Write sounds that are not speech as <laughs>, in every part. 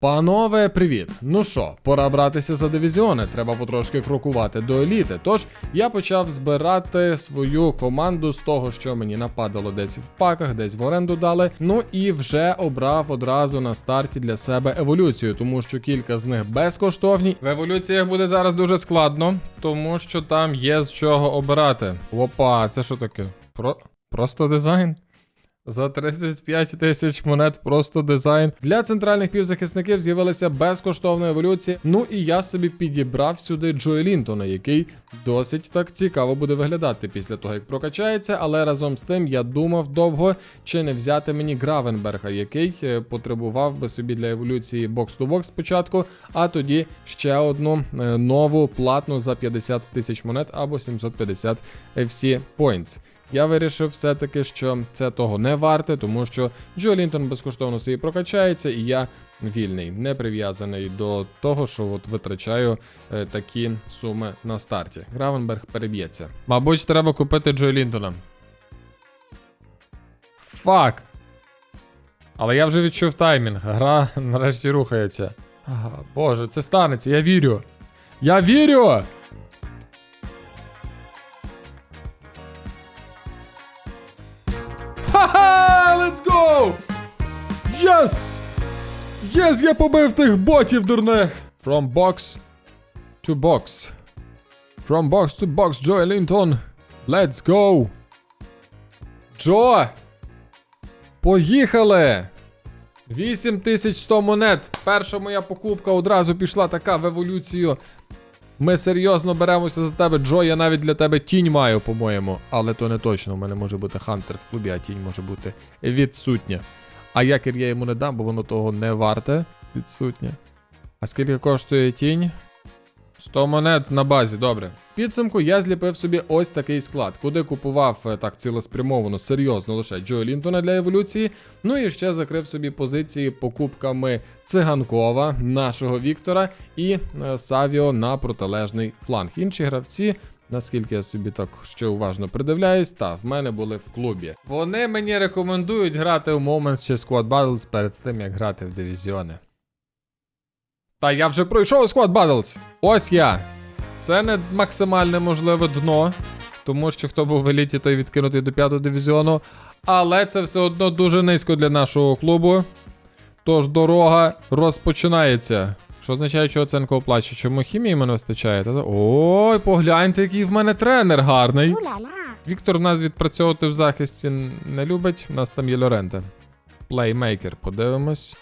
Панове, привіт! Ну що, пора братися за дивізіони, треба потрошки крокувати до еліти. Тож я почав збирати свою команду з того, що мені нападало десь в паках, десь в оренду дали. Ну і вже обрав одразу на старті для себе еволюцію, тому що кілька з них безкоштовні. В еволюціях буде зараз дуже складно, тому що там є з чого обирати. Опа, це що таке? Про... Просто дизайн? За 35 тисяч монет просто дизайн. Для центральних півзахисників з'явилася безкоштовна еволюція. Ну і я собі підібрав сюди Джої Лінтона, який досить так цікаво буде виглядати після того, як прокачається. Але разом з тим я думав довго, чи не взяти мені Гравенберга, який е, потребував би собі для еволюції бокс-ту-бокс спочатку, а тоді ще одну е, нову платну за 50 тисяч монет або 750 FC Points. Я вирішив все-таки, що це того не варте, тому що Джо Лінтон безкоштовно собі прокачається, і я вільний, не прив'язаний до того, що от витрачаю е, такі суми на старті. Гравенберг переб'ється. Мабуть, треба купити Джо Лінтона. Фак. Але я вже відчув таймінг. Гра нарешті рухається. Ага, Боже, це станеться, я вірю. Я вірю! Ха-ха! Let's go! Yes! Yes, я побив тих ботів дурних! From box to box. From box to box, Joe Лінтон. Let's go! Джо! Поїхали! 8100 монет. Перша моя покупка одразу пішла така в еволюцію. Ми серйозно беремося за тебе, Джо. Я навіть для тебе тінь маю, по-моєму. Але то не точно. У мене може бути Хантер в клубі, а тінь може бути відсутня. А якір я йому не дам, бо воно того не варте. Відсутня. А скільки коштує тінь? 100 монет на базі, добре. Підсумку я зліпив собі ось такий склад, куди купував е, так цілеспрямовано, серйозно лише Джо Лінтона для еволюції. Ну і ще закрив собі позиції покупками циганкова, нашого Віктора і е, Савіо на протилежний фланг. Інші гравці. Наскільки я собі так ще уважно придивляюсь, та в мене були в клубі. Вони мені рекомендують грати в Moments чи Squad Battles перед тим, як грати в дивізіони. Та я вже пройшов Squad Battles. Ось я. Це не максимальне можливе дно, тому що хто був в еліті, той відкинутий до п'ятого дивізіону. Але це все одно дуже низько для нашого клубу. Тож дорога розпочинається. Що означає, що оценка оплачує? Чому хімії мене вистачає? Ой, погляньте, який в мене тренер гарний. Віктор нас відпрацьовувати в захисті не любить. У нас там є Лоренте. Плеймейкер, подивимось.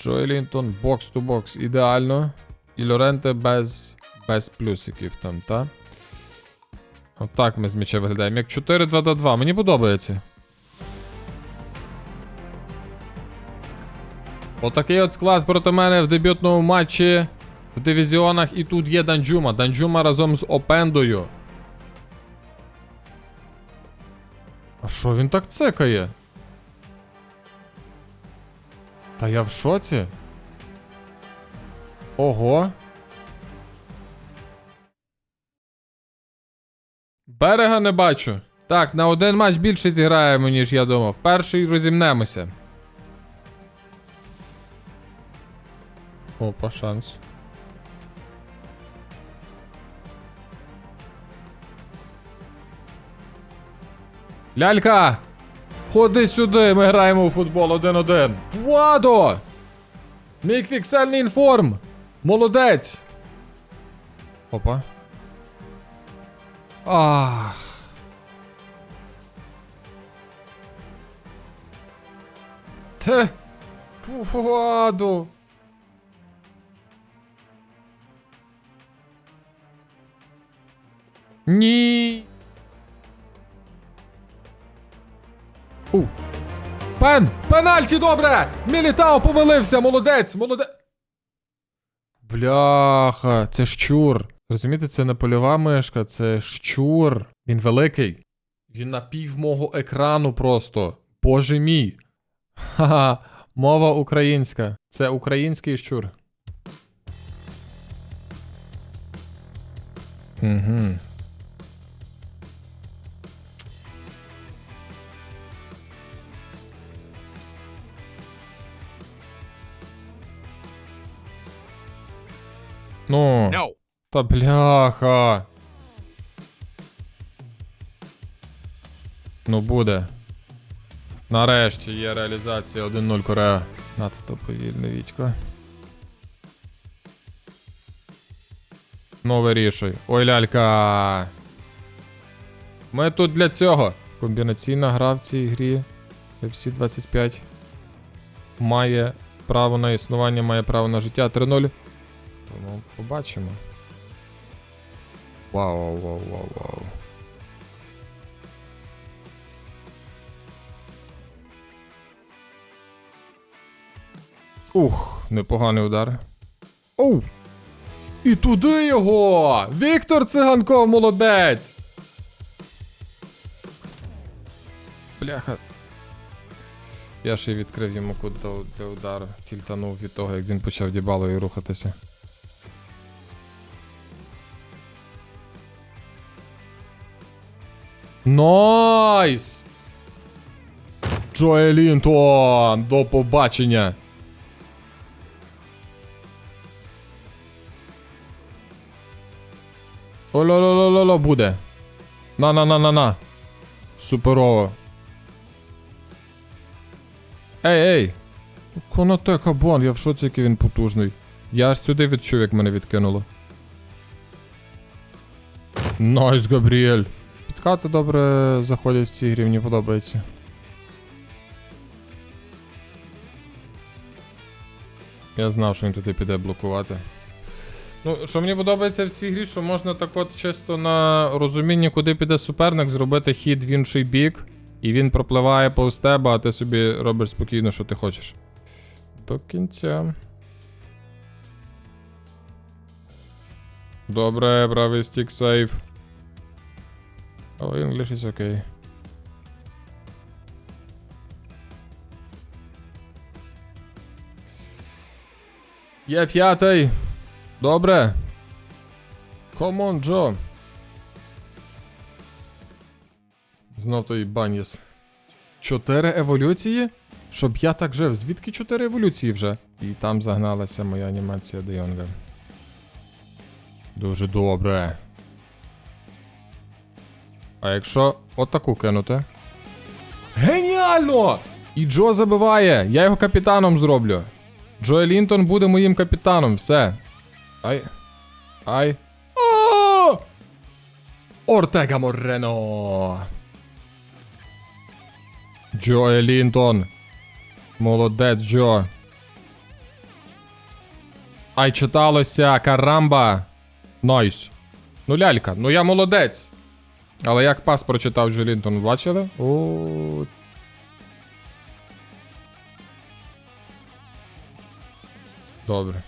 Джой Лінтон, бокс ту бокс, ідеально. І Лоренте без, без плюсиків там, та? Отак ми з м'яча виглядаємо. Як 4-2-2. Мені подобається. Отакий от склад проти мене в дебютному матчі в дивізіонах. І тут є Данджума. Данджума разом з Опендою. А що він так цекає? Та я в шоці. Ого. Берега не бачу. Так, на один матч більше зіграємо, ніж я думав. Перший розімнемося. Опа, шанс. Лялька! Ходи сюди, ми граємо у футбол 1-1. Владо! Мій фіксельний інформ! Молодець! Опа. Ах. Те. Владу. Ні. У. Пен! Пенальті добре! Мілітао повалився! Молодець! Молодець! Бляха, це щур. Розумієте, це не польова мишка, це щур. Він великий. Він на пів мого екрану просто. Боже мій. Ха-ха, мова українська. Це український щур. Угу. Ну. No. Та бляха. Ну буде. Нарешті є реалізація 1-0 Корея. Надто повільний Вітько. Ну вирішуй. Ой, лялька. Ми тут для цього. Комбінаційна гра в цій грі. FC 25 має право на існування, має право на життя 3-0. Тому побачимо. Вау, вау, вау, вау, вау. Ух, непоганий удар. Оу! І туди його! Віктор Циганков молодець! Бляха. Я ще й відкрив йому кут для удару. Тільтанув від того, як він почав дібалою рухатися. Найс! Джоель Лінтон! До побачення! Оло-ло-ло-ло буде. На-на-на-на-на. Суперово. Ей, ей! Конате кабан, я в шоці, який він потужний. Я аж сюди відчув, як мене відкинуло. Найс, Габріель. Підкати добре заходять в цій грі, мені подобається. Я знав, що він туди піде блокувати. Ну, що мені подобається в цій грі, що можна так от чисто на розумінні, куди піде суперник, зробити хід в інший бік, і він пропливає повз тебе, а ти собі робиш спокійно, що ти хочеш. До кінця. Добре, правий стік сейв. Oh, English is okay. Є п'ятий. Добре. On, Джо. Знов той баніс. Чотири еволюції? Щоб я так жив. Звідки чотири еволюції вже? І там загналася моя анімація Де Йонга. Дуже добре. А якщо отаку кинути? Геніально! І Джо забиває! Я його капітаном зроблю. Джо Лінтон буде моїм капітаном, все. Ай. Ай. О! Ортега Морено. Джо Лінтон. Молодець, Джо. Ай, читалося, карамба. Найс. Ну, лялька, ну я молодець. Але як пас прочитав Джо Лінтон, бачили? О. Добре.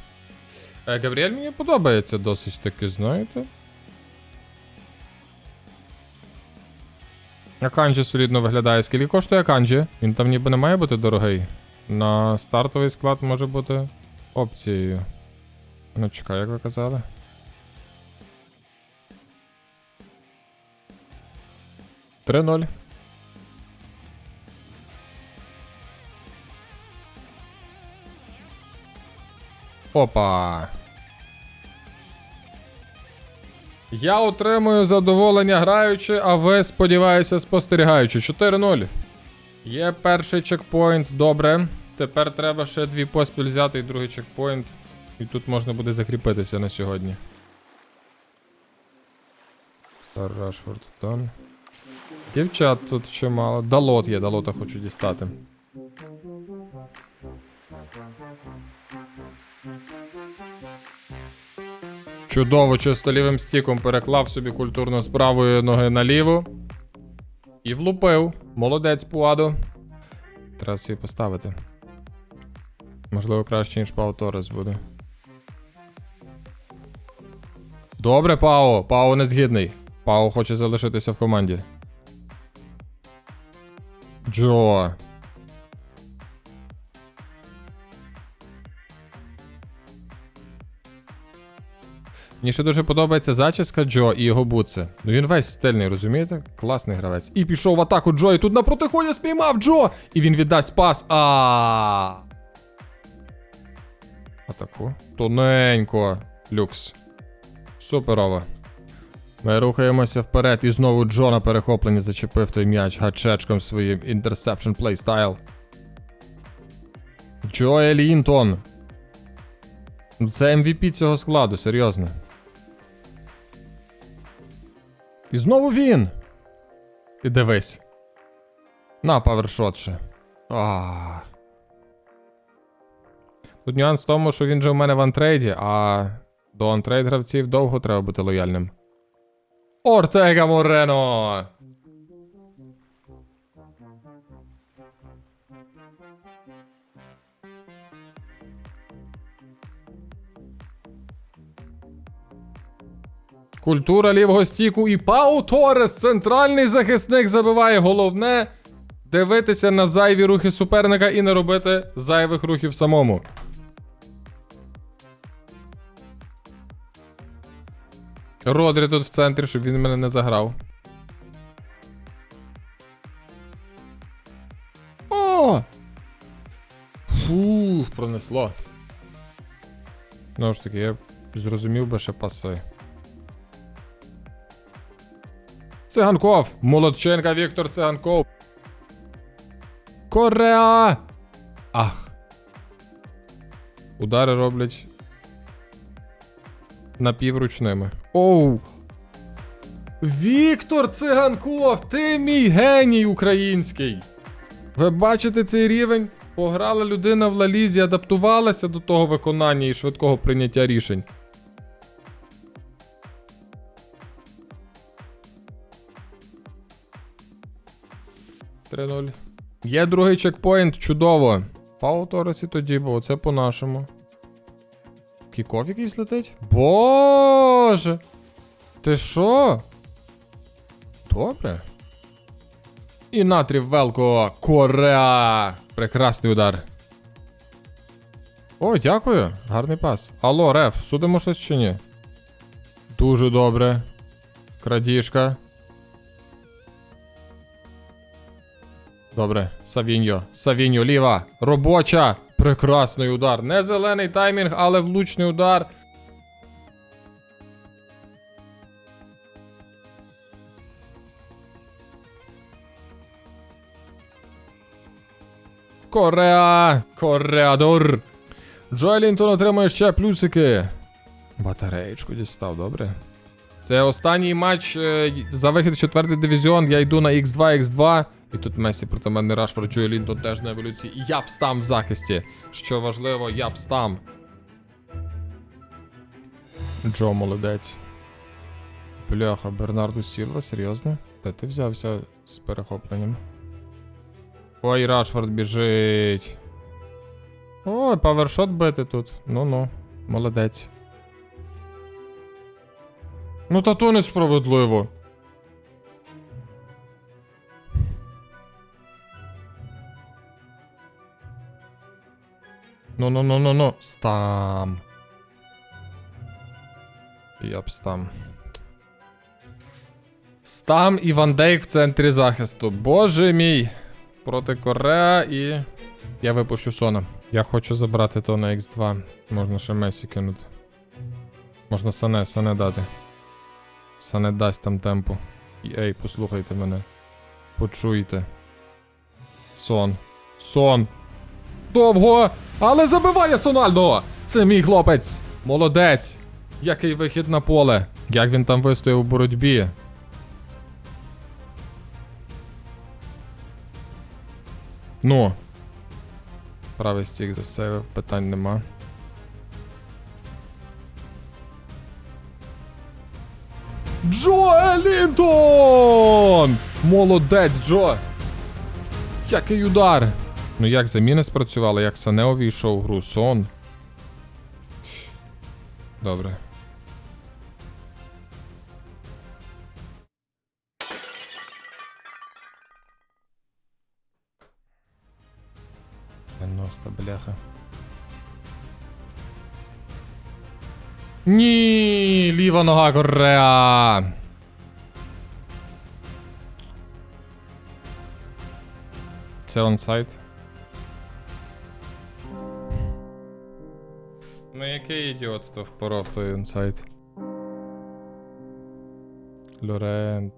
Е, Габріель мені подобається досить таки, знаєте. Аканджі солідно виглядає. Скільки коштує Аканджі? Він там ніби не має бути дорогий. На стартовий склад може бути опцією. Ну, чекай, як ви казали. Три ноль. Опа. Я отримую задоволення граючи, а ви, сподіваюся, спостерігаючи. 4-0. Є перший чекпоінт, добре. Тепер треба ще дві поспіль взяти і другий чекпоінт. І тут можна буде закріпитися на сьогодні. Сар Рашфорд там. Дівчат тут чимало. Далот є, далота хочу дістати. Чудово, чисто лівим стіком переклав собі культурно з правої ноги наліву. І влупив. Молодець Пуадо. Треба собі поставити. Можливо, краще, ніж Пау Торес буде. Добре, Пао. Пао не згідний. Пао хоче залишитися в команді. Джо. Мені ще дуже подобається зачіска Джо і його бутси. Ну він весь стильний, розумієте? Класний гравець. І пішов в атаку Джо, і тут на протиході спіймав Джо! І він віддасть пас. А. Атаку. Тоненько. Люкс. Суперово. Ми рухаємося вперед і знову Джо на перехопленні зачепив той м'яч гачечком своїм Interception Playstyle. Джоель Інтон. Ну це MVP цього складу, серйозно. І знову він. І дивись. На павершот ще. Тут нюанс в тому, що він же в мене в антрейді, а до антрейд гравців довго треба бути лояльним. Ортега Морено! Культура лівого стіку і Пау Торес, центральний захисник, забиває головне дивитися на зайві рухи суперника і не робити зайвих рухів самому. Родрі тут в центрі, щоб він мене не заграв. О! Фух, пронесло. Знову ж таки, я зрозумів би ще паси. Циганков! Молодченка Віктор Циганков. Кореа! Ах. Удари роблять напівручними. Оу! Віктор Циганков! Ти мій геній український! Ви бачите цей рівень? Пограла людина в Лалізі, адаптувалася до того виконання і швидкого прийняття рішень. Три нуль. Є другий чекпоінт, чудово. Пау тоді, бо це по-нашому. Кіков якийсь летить? Боже! Ти що? Добре. І натрів Велко. Кореа! Прекрасний удар. О, дякую. Гарний пас. Алло, Реф, судимо щось чи ні? Дуже добре. Крадіжка. Добре, Савіньо. Савіньо, ліва. Робоча. Прекрасний удар. Не зелений таймінг, але влучний удар. Кореа! Кореадор! Джоелінтон отримує ще плюсики. Батареєчку дістав, добре. Це останній матч е, за вихід в четвертий дивізіон. Я йду на X2, X2. І тут Месі проти мене Рашфорд Джоелінтон Лінтон теж на еволюції. І я б стам в захисті. Що важливо, я б стам. Джо молодець. Бляха, Бернарду Сілва, серйозно? Де ти взявся з перехопленням? Ой, Рашфорд біжить. Ой, павершот бити тут. Ну-ну, молодець. Ну та то несправедливо. Ну-ну-ну-ну-ну. Стам. Я б стам. Стам і Ван Дейк в центрі захисту. Боже мій. Проти Кореа і. Я випущу Сона. Я хочу забрати то на X2. Можна ще Месі кинути. Можна Сане, Сане дати. Сане дасть там темпу. І ей, послухайте мене. Почуйте. Сон. Сон. Довго! Але забиває Сональдо! Це мій хлопець! Молодець! Який вихід на поле! Як він там вистояв у боротьбі? Ну. Правий стік засейвив, питань нема. Джо Елінтон! Молодець, Джо! Який удар! Ну як заміни спрацювали, як Сане увійшов в гру сон. Добре. Дев'яносто, бляха. Ні, ліва нога Кореа. Це онсайд. Ну який ідіот то впоров той інсайт? Лорент.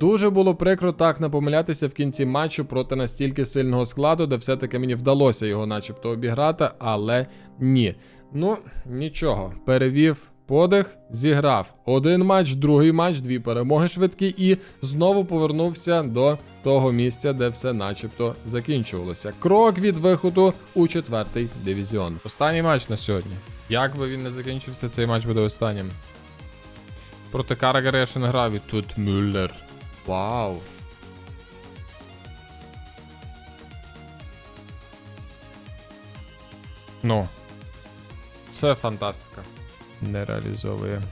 Дуже було прикро так напомилятися в кінці матчу проти настільки сильного складу, де все-таки мені вдалося його начебто обіграти, але ні. Ну, нічого, перевів подих, зіграв один матч, другий матч, дві перемоги швидкі, і знову повернувся до того місця, де все начебто закінчувалося. Крок від виходу у четвертий дивізіон. Останній матч на сьогодні. Як би він не закінчився, цей матч буде останнім. Проти Карагера я ще не грав і тут Мюллер. Вау. Ну. Це фантастика. Не реалізовує.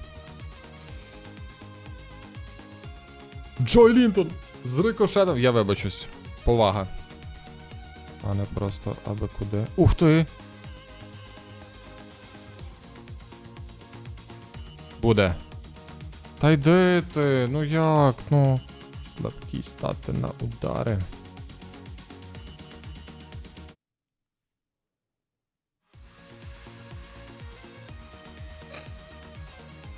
Джой Лінтон! З рикошетом. Я вибачусь. Повага. А не просто аби куди. Ух ти! Буде. Та йди ти, ну як, ну. Слабкі стати на удари.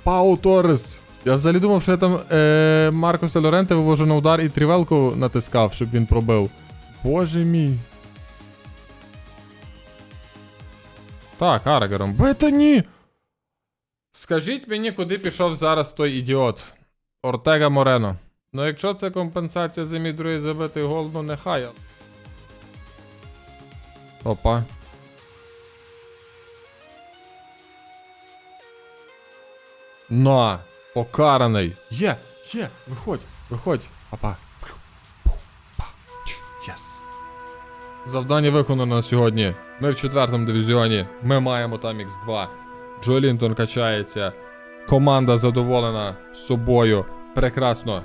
Пау Торрес. Я взагалі думав, що я там е, Маркоса Лоренте вивожу на удар і трівелку натискав, щоб він пробив. Боже мій. Так, Арагером. Бета ні! Скажіть мені, куди пішов зараз той ідіот. Ортега Морено. Ну, якщо це компенсація за мій другий забитий гол, ну нехай. Опа. На, покараний. Є, є, виходь, виходь. Папа. Завдання виконано на сьогодні. Ми в четвертому дивізіоні. Ми маємо там Х2. Джо Лінтон качається. Команда задоволена собою. Прекрасно.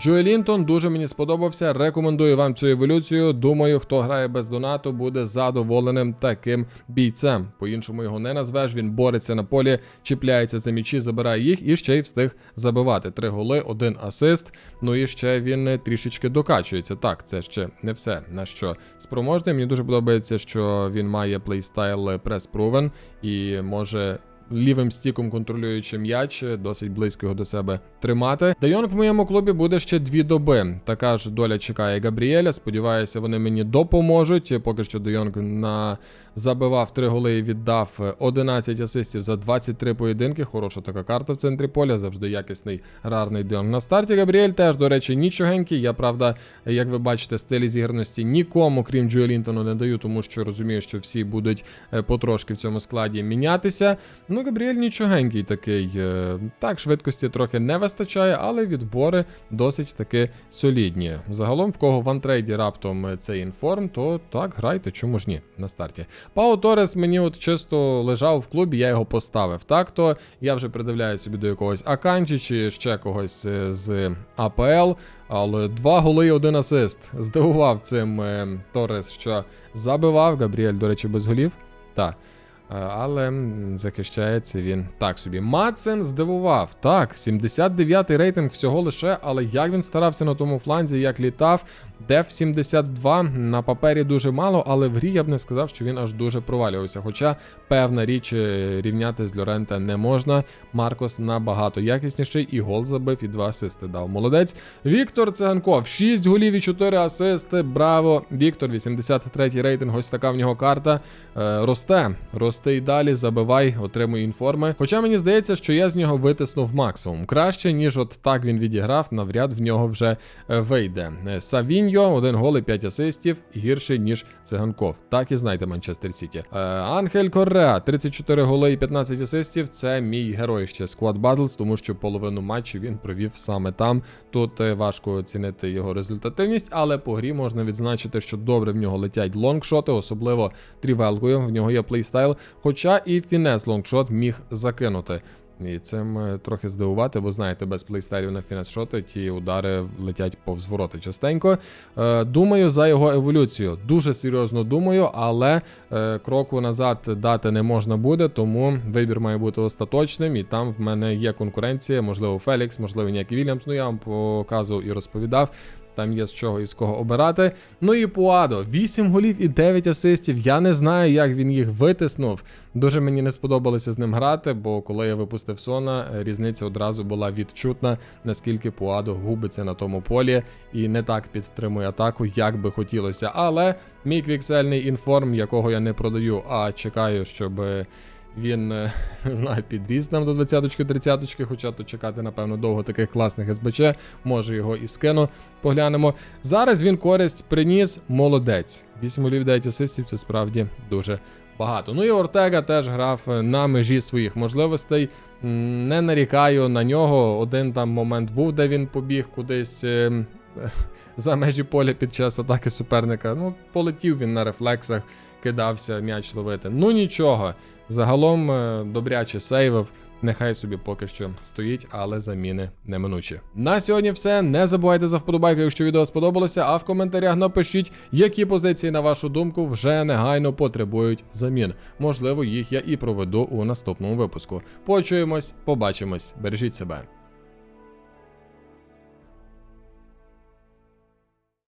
Джо Лінтон дуже мені сподобався. Рекомендую вам цю еволюцію. Думаю, хто грає без донату, буде задоволеним таким бійцем. По-іншому його не назвеш. Він бореться на полі, чіпляється за м'ячі, забирає їх і ще й встиг забивати. Три голи, один асист. Ну і ще він е, трішечки докачується. Так, це ще не все на що спроможний. Мені дуже подобається, що він має плейстайл прес-провен і може лівим стіком контролюючи м'яч, досить близько його до себе тримати. Дайонг в моєму клубі буде ще дві доби. Така ж доля чекає Габріеля. Сподіваюся, вони мені допоможуть. Поки що Дайонг на забивав 3 голи і віддав 11 асистів за 23 поєдинки. Хороша така карта в центрі поля. Завжди якісний рарний Дайонг на старті. Габріель теж, до речі, нічогенький. Я правда, як ви бачите, стилі зіграності нікому, крім Джо Лінтону, не даю, тому що розумію, що всі будуть е, потрошки в цьому складі мінятися. Ну, Габріель нічогенький такий. е, Так, швидкості трохи не вистачає, але відбори досить таки солідні. Загалом, в кого в антрейді раптом е, цей інформ, то так, грайте, чому ж ні, на старті. Пау Торес мені от чисто лежав в клубі, я його поставив. Так то я вже придивляю собі до якогось Аканджі чи ще когось е, з АПЛ. Але два голи і один асист. Здивував цим Торес, що забивав. Габріель, до речі, без голів. Так. Е, Але захищається він так собі. Мацен здивував. Так, 79-й рейтинг всього лише, але як він старався на тому фланзі, як літав. Деф 72 на папері дуже мало, але в грі я б не сказав, що він аж дуже провалювався. Хоча певна річ е, рівняти з Льорента не можна. Маркос набагато якісніший і гол забив, і два асисти дав. Молодець. Віктор Циганков, 6 голів і 4 асисти. Браво! Віктор, 83-й рейтинг. Ось така в нього карта. Е, росте, росте і далі, забивай, отримуй інформи. Хоча мені здається, що я з нього витиснув максимум. Краще, ніж от так він відіграв, навряд в нього вже е, вийде. Е, Савіньо, один гол і 5 асистів, гірший, ніж Циганков. Так і знайте Манчестер Сіті. Е, Анхель Корреа, 34 голи і 15 асистів. Це мій герой ще Squad Battles, тому що половину матчу він провів саме там. Тут важко оцінити його результативність, але по грі можна відзначити, що добре в нього летять лонгшоти, особливо трівелкою. В нього є плейстайл, хоча і фінес лонгшот міг закинути. І цим трохи здивувати, бо знаєте, без плейстайлів на фінес-шоти ті удари летять повз вороти частенько. Е, думаю за його еволюцію. Дуже серйозно думаю, але е, кроку назад дати не можна буде, тому вибір має бути остаточним. І там в мене є конкуренція, можливо, Фелікс, можливо, Нікі Вільямс. Ну я вам показував і розповідав. Там є з чого і з кого обирати. Ну і Пуадо, 8 голів і 9 асистів. Я не знаю, як він їх витиснув. Дуже мені не сподобалося з ним грати, бо коли я випустив Сона, е, різниця одразу була відчутна, наскільки Пуадо губиться на тому полі і не так підтримує атаку, як би хотілося. Але мій квіксельний інформ, якого я не продаю, а чекаю, щоб. Він е, <laughs> не знаю, підріс нам до 20-ки, 30-ки, хоча то чекати, напевно, довго таких класних СБЧ. Може його і скину. Поглянемо. Зараз він користь приніс молодець. 8 голів 9 асистів це справді дуже багато. Ну і Ортега теж грав е, на межі своїх можливостей. Не нарікаю на нього. Один там момент був, де він побіг кудись. <laughs> За межі поля під час атаки суперника. Ну, полетів він на рефлексах, кидався м'яч ловити. Ну нічого. Загалом е, добряче сейвив. Нехай собі поки що стоїть, але заміни неминучі. На сьогодні все. Не забувайте за вподобайку, якщо відео сподобалося, а в коментарях напишіть, які позиції, на вашу думку, вже негайно потребують замін. Можливо, їх я і проведу у наступному випуску. Почуємось, побачимось, бережіть себе.